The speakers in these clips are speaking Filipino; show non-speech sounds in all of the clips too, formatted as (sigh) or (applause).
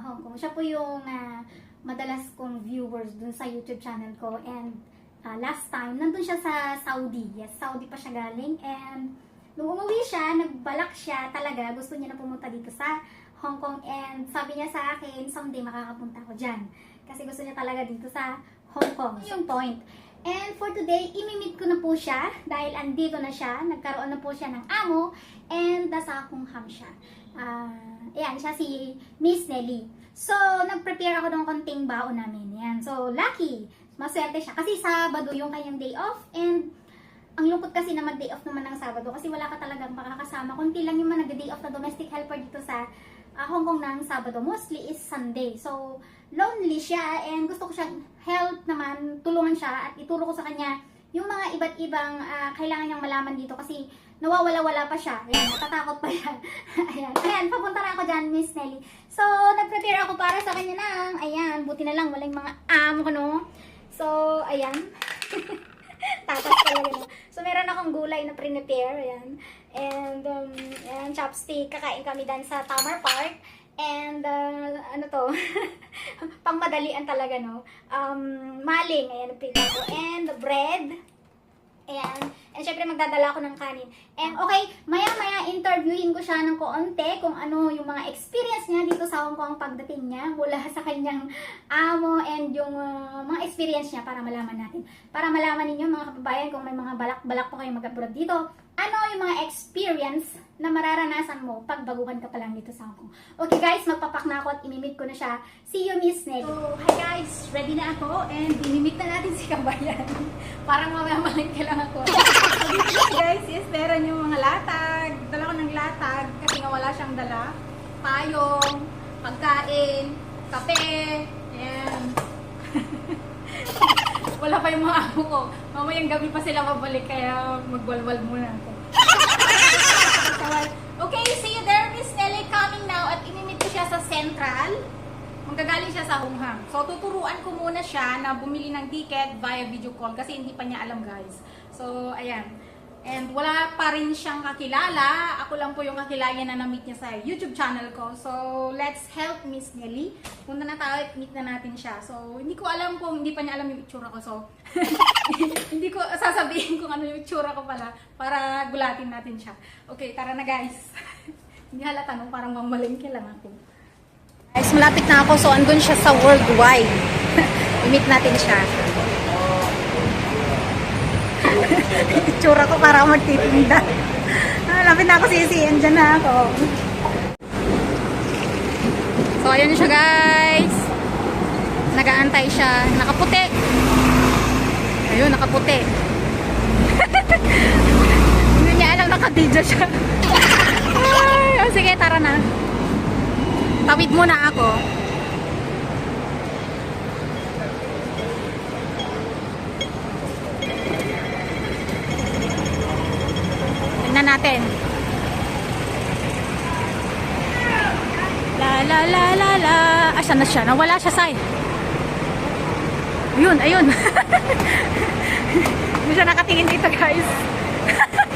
Hong Kong. Siya po yung ah, madalas kong viewers dun sa YouTube channel ko and ah, last time, nandun siya sa Saudi. Yes, Saudi pa siya galing and nung umuwi siya, nagbalak siya talaga, gusto niya na pumunta dito sa Hong Kong and sabi niya sa akin, someday makakapunta ako dyan. Kasi gusto niya talaga dito sa Hong Kong. Yun Yung point. And for today, imimit ko na po siya dahil andito na siya. Nagkaroon na po siya ng amo and nasa Hungham siya. Ah, ayan, siya si Miss Nelly. So, nag-prepare ako ng konting baon namin. Yan. So, lucky. Maswerte siya. Kasi Sabado yung kanyang day off and ang lungkot kasi na mag-day off naman ng Sabado kasi wala ka talagang makakasama. Kunti lang yung mga nag-day off na domestic helper dito sa ah, Hong Kong ng Sabado. Mostly is Sunday. So, lonely siya and gusto ko siyang help naman, tulungan siya at ituro ko sa kanya yung mga iba't ibang ah, kailangan niyang malaman dito kasi nawawala-wala pa siya. Ayan, natatakot pa yan. (laughs) ayan, ayan, papunta na ako dyan, Miss Nelly. So, nag-prepare ako para sa kanya ng, ayan, buti na lang, walang mga amo no? So, ayan. (laughs) Tatas talaga? So, meron akong gulay na prepare, ayan. And, um, ayan, chopstick, kakain kami dan sa Tamar Park. And, uh, ano to, (laughs) pangmadalian talaga, no? Um, maling, ayan, ang prepare ko. And, bread, Ayan. And syempre magdadala ako ng kanin. And okay, maya-maya interviewin ko siya ng koonte kung ano yung mga experience niya dito sa Hong Kong pagdating niya mula (laughs) sa kanyang amo and yung uh, mga experience niya para malaman natin. Para malaman ninyo mga kababayan kung may mga balak-balak po kayo mag-abroad dito, ano yung mga experience na mararanasan mo pag baguhan ka pa lang dito sa Hong. Okay guys, magpapak na ako at imimit ko na siya. See you Miss Nelly. So, hi guys, ready na ako and imimit na natin si Kabayan. (laughs) Parang mamamalangke lang ako. (laughs) guys, yes, meron yung mga latag. Dala ko ng latag kasi nga wala siyang dala. Payong, pagkain, kape, ayan. Wala pa yung mga amo ko. Mamayang gabi pa sila mabalik kaya magwalwal muna ako. (laughs) okay, see you there, Miss Nelly coming now at imimit ko siya sa Central. Manggagaling siya sa Hunghang. So, tuturuan ko muna siya na bumili ng ticket via video call kasi hindi pa niya alam, guys. So, ayan. And wala pa rin siyang kakilala. Ako lang po yung kakilala na na-meet niya sa YouTube channel ko. So, let's help Miss Nelly. Punta na tayo at meet na natin siya. So, hindi ko alam kung hindi pa niya alam yung itsura ko. So, (laughs) hindi ko sasabihin kung ano yung itsura ko pala para gulatin natin siya. Okay, tara na guys. (laughs) hindi halata no, parang mamalingke lang ako. Guys, malapit na ako. So, andun siya sa worldwide. (laughs) I-meet natin siya. Itsura ko para magtitinda. Ah, Malapit na ako sisi. Andyan na ako. So, ayun siya guys. Nagaantay siya. Nakaputi. Ayun, nakaputi. (laughs) Hindi niya alam nakadidya siya. (laughs) Ay, oh, sige, tara na. Tawid muna ako. Tignan natin. La la la la la. Asan na siya? Nawala siya, Sai. Ayun, ayun. (laughs) Hindi siya nakatingin dito, guys.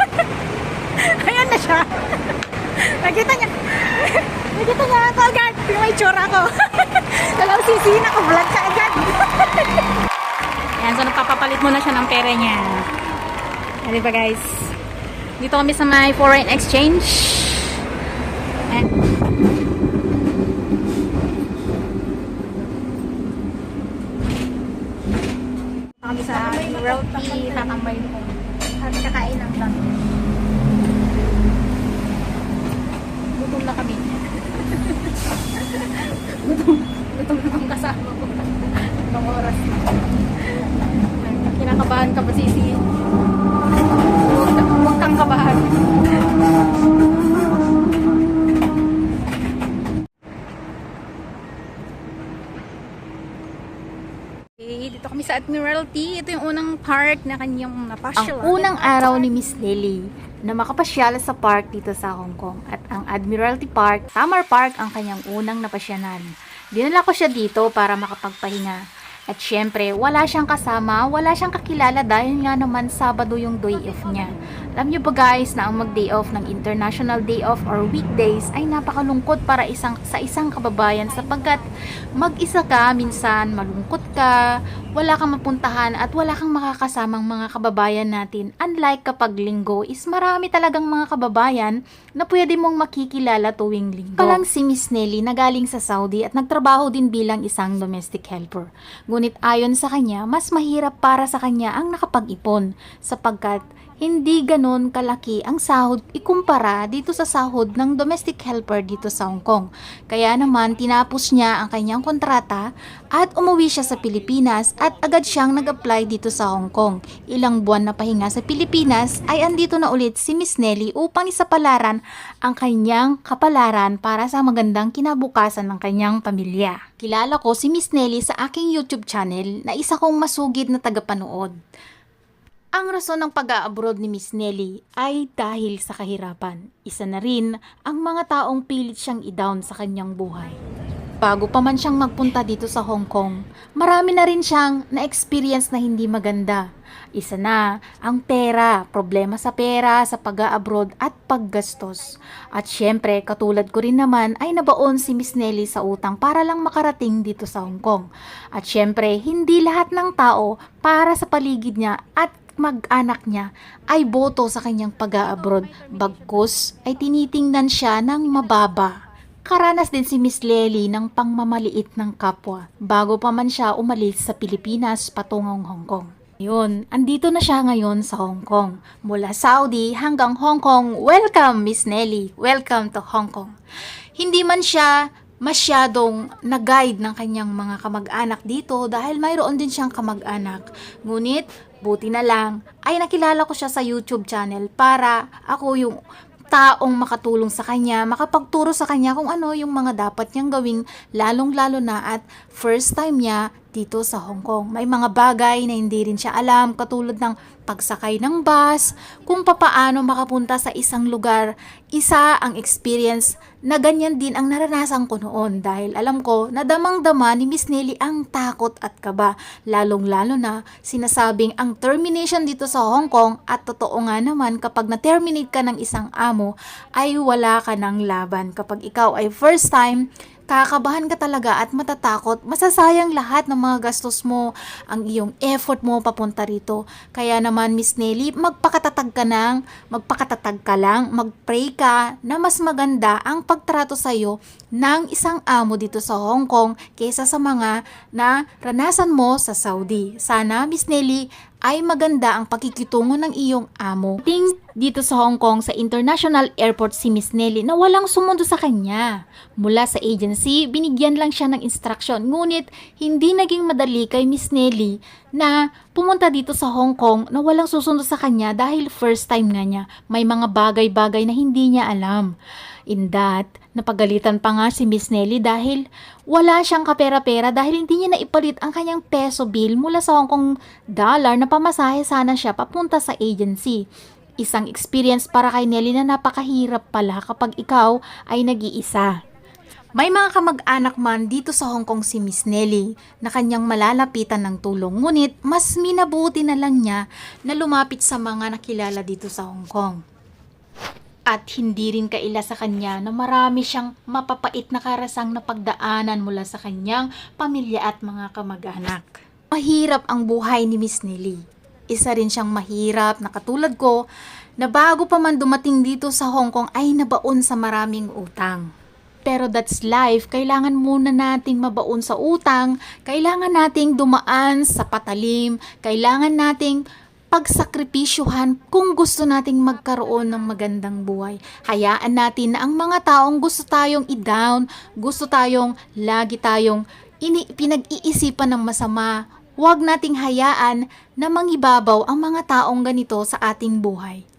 (laughs) Ayan na siya. Nakita niya. (laughs) Nakita niya ako agad. Yung may tsura ko. Dalawang sisi na ko. Vlog ka agad. Ayan, so nagpapapalit muna siya ng pera niya. Di ba guys? Dito kami sa may foreign exchange. Kami sa Royalty tatambay ko. At ng lang. Gutom na kami. (laughs) gutom, gutom na kasama ko. Itong oras na. Kinakabahan ka ba, Sisi? Admiralty. Ito yung unang park na kanyang Ang napasyalan. unang araw ni Miss Lily na makapasyal sa park dito sa Hong Kong at ang Admiralty Park, Summer Park ang kanyang unang napasyanan. Dinala ko siya dito para makapagpahinga. At syempre, wala siyang kasama, wala siyang kakilala dahil nga naman Sabado yung day off niya. Alam nyo ba guys na ang mag-day off ng International Day Off or weekdays ay napakalungkot para isang, sa isang kababayan sapagkat mag-isa ka, minsan malungkot ka, wala kang mapuntahan at wala kang makakasamang mga kababayan natin. Unlike kapag linggo is marami talagang mga kababayan na pwede mong makikilala tuwing linggo. Palang si Miss Nelly na galing sa Saudi at nagtrabaho din bilang isang domestic helper. Ngunit ayon sa kanya, mas mahirap para sa kanya ang nakapag-ipon sapagkat hindi ganon kalaki ang sahod ikumpara dito sa sahod ng domestic helper dito sa Hong Kong. Kaya naman tinapos niya ang kanyang kontrata at umuwi siya sa Pilipinas at agad siyang nag-apply dito sa Hong Kong. Ilang buwan na pahinga sa Pilipinas ay andito na ulit si Miss Nelly upang isapalaran ang kanyang kapalaran para sa magandang kinabukasan ng kanyang pamilya. Kilala ko si Miss Nelly sa aking YouTube channel na isa kong masugid na tagapanood. Ang rason ng pag-abroad ni Miss Nelly ay dahil sa kahirapan. Isa na rin ang mga taong pilit siyang i-down sa kanyang buhay. Bago pa man siyang magpunta dito sa Hong Kong, marami na rin siyang na-experience na hindi maganda. Isa na ang pera, problema sa pera, sa pag-abroad at paggastos. At syempre, katulad ko rin naman ay nabaon si Miss Nelly sa utang para lang makarating dito sa Hong Kong. At syempre, hindi lahat ng tao para sa paligid niya at mag-anak niya ay boto sa kanyang pag-abroad. Bagkus ay tinitingnan siya ng mababa. Karanas din si Miss Lely ng pangmamaliit ng kapwa bago pa man siya umalis sa Pilipinas patungong Hong Kong. Yun, andito na siya ngayon sa Hong Kong. Mula Saudi hanggang Hong Kong, welcome Miss Nelly, welcome to Hong Kong. Hindi man siya masyadong nag-guide ng kanyang mga kamag-anak dito dahil mayroon din siyang kamag-anak. Ngunit, buti na lang, ay nakilala ko siya sa YouTube channel para ako yung taong makatulong sa kanya, makapagturo sa kanya kung ano yung mga dapat niyang gawing lalong-lalo na at first time niya dito sa Hong Kong. May mga bagay na hindi rin siya alam katulad ng pagsakay ng bus, kung papaano makapunta sa isang lugar. Isa ang experience na ganyan din ang naranasan ko noon dahil alam ko na damang-dama ni Miss Nelly ang takot at kaba. Lalong-lalo na sinasabing ang termination dito sa Hong Kong at totoo nga naman kapag na-terminate ka ng isang amo ay wala ka ng laban. Kapag ikaw ay first time, kakabahan ka talaga at matatakot, masasayang lahat ng mga gastos mo, ang iyong effort mo papunta rito. Kaya naman, Miss Nelly, magpakatatag ka nang, magpakatatag ka lang, magpray ka na mas maganda ang pagtrato sa iyo ng isang amo dito sa Hong Kong kaysa sa mga na ranasan mo sa Saudi. Sana, Miss Nelly, ay maganda ang pakikitungo ng iyong amo. Ting dito sa Hong Kong sa International Airport si Miss Nelly na walang sumundo sa kanya. Mula sa agency, binigyan lang siya ng instruction. Ngunit hindi naging madali kay Miss Nelly na pumunta dito sa Hong Kong na walang susundo sa kanya dahil first time nga niya. May mga bagay-bagay na hindi niya alam. In that, napagalitan pa nga si Miss Nelly dahil wala siyang kapera-pera dahil hindi niya naipalit ang kanyang peso bill mula sa Hong Kong dollar na pamasahe sana siya papunta sa agency. Isang experience para kay Nelly na napakahirap pala kapag ikaw ay nag-iisa. May mga kamag-anak man dito sa Hong Kong si Miss Nelly na kanyang malalapitan ng tulong ngunit mas minabuti na lang niya na lumapit sa mga nakilala dito sa Hong Kong. At hindi rin kaila sa kanya na marami siyang mapapait na karasang na pagdaanan mula sa kanyang pamilya at mga kamag-anak. Mahirap ang buhay ni Miss Nelly. Isa rin siyang mahirap na katulad ko na bago pa man dumating dito sa Hong Kong ay nabaon sa maraming utang. Pero that's life. Kailangan muna nating mabaon sa utang. Kailangan nating dumaan sa patalim. Kailangan nating pagsakripisyuhan kung gusto nating magkaroon ng magandang buhay. Hayaan natin na ang mga taong gusto tayong i-down, gusto tayong lagi tayong ini pinag-iisipan ng masama, huwag nating hayaan na mangibabaw ang mga taong ganito sa ating buhay.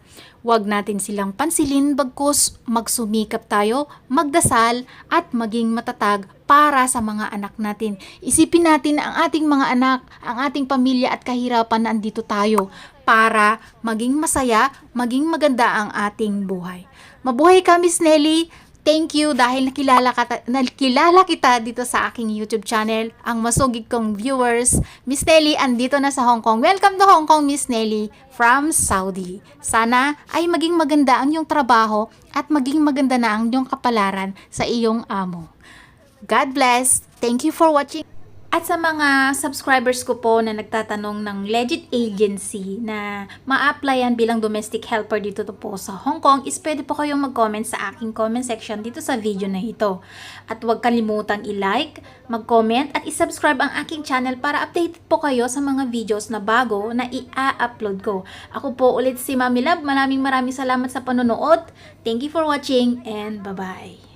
Huwag natin silang pansilin bagkus magsumikap tayo, magdasal at maging matatag para sa mga anak natin. Isipin natin na ang ating mga anak, ang ating pamilya at kahirapan na andito tayo para maging masaya, maging maganda ang ating buhay. Mabuhay ka, Miss Nelly! Thank you dahil nakilala, ka, nakilala kita dito sa aking YouTube channel, ang masugid kong viewers. Miss Nelly, andito na sa Hong Kong. Welcome to Hong Kong, Miss Nelly, from Saudi. Sana ay maging maganda ang iyong trabaho at maging maganda na ang iyong kapalaran sa iyong amo. God bless. Thank you for watching. At sa mga subscribers ko po na nagtatanong ng legit agency na ma-applyan bilang domestic helper dito to po sa Hong Kong, is pwede po kayong mag-comment sa aking comment section dito sa video na ito. At huwag kalimutang i-like, mag-comment at i-subscribe ang aking channel para updated po kayo sa mga videos na bago na i-upload ko. Ako po ulit si Mami Love. Maraming maraming salamat sa panonood. Thank you for watching and bye-bye.